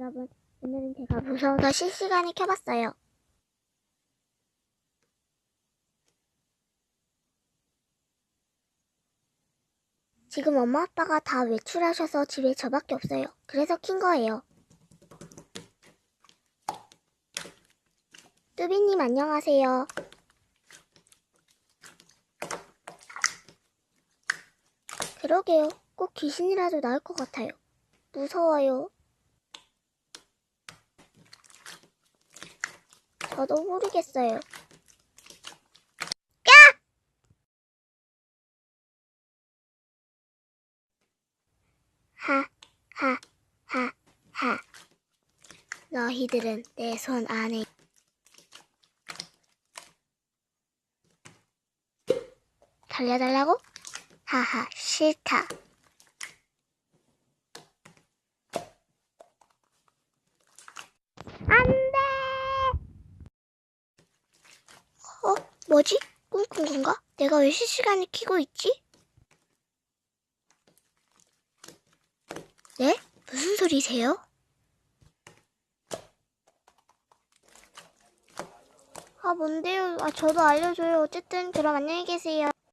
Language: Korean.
여러분 오늘은 제가 무서워서 실시간에 켜봤어요. 지금 엄마 아빠가 다 외출하셔서 집에 저밖에 없어요. 그래서 킨 거예요. 뚜비님 안녕하세요. 그러게요. 꼭 귀신이라도 나올 것 같아요. 무서워요 저도 모르겠어요. 야! 하, 하, 하, 하. 너희들은 내 손 안에. 달려달라고? 하하, 싫다. 안 돼! 어? 뭐지? 꿈꾼 건가? 내가 왜 실시간을 키고 있지? 네? 무슨 소리세요? 아, 뭔데요? 아, 저도 알려줘요. 어쨌든, 그럼 안녕히 계세요.